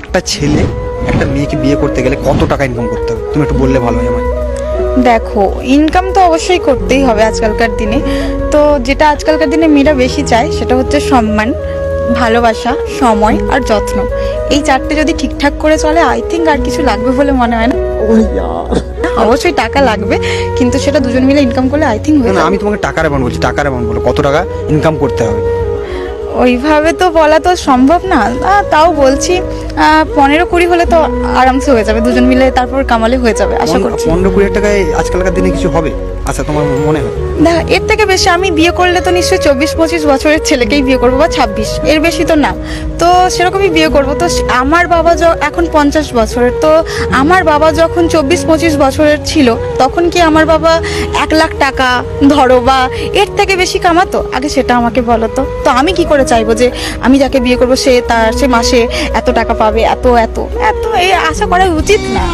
একটা ছেলে একটা মেয়েকে বিয়ে করতে গেলে কত টাকা ইনকাম করতে হবে? তুমি একটু বললে ভালো হয় আমায়। দেখো ইনকাম তো অবশ্যই করতেই হবে আজকালকার দিনে। তো যেটা আজকালকার দিনে মেয়েরা বেশি চায় সেটা হচ্ছে সম্মান ভালোবাসা সময় আর যত্ন। এই চারটে যদি ঠিকঠাক করে চলে আই থিঙ্ক আর কিছু লাগবে বলে মনে হয় না। অবশ্যই টাকা লাগবে কিন্তু সেটা দুজন মিলে ইনকাম করলে আই থিঙ্ক হয়ে আমি তোমাকে টাকার অ্যামাউন্ট বলছি টাকার অ্যামাউন্ট বলো কত টাকা ইনকাম করতে হবে? ওইভাবে তো বলা তো সম্ভব না। তাও বলছি পনেরো কুড়ি হলে তো আরামসে হয়ে যাবে দুজন মিলে তারপর কামালে হয়ে যাবে আশা করছি। পনেরো কুড়ি টাকায় আজকালকার দিনে কিছু হবে? আচ্ছা তোমার মনে হয়? না এর থেকে বেশি আমি বিয়ে করলে তো নিশ্চয়ই চব্বিশ পঁচিশ বছরের ছেলেকেই বিয়ে করব বা ছাব্বিশ এর বেশি তো না। তো সেরকমই বিয়ে করব। তো আমার বাবা য- এখন পঞ্চাশ বছরের তো আমার বাবা যখন চব্বিশ পঁচিশ বছরের ছিল তখন কি আমার বাবা এক লাখ টাকা ধরো বা এর থেকে বেশি কামাতো? আগে সেটা আমাকে বলো তো। তো আমি কি করে চাইব যে আমি যাকে বিয়ে করব সে তার সে মাসে এত টাকা পাবে, এত এত এত, এই আশা করা উচিত না।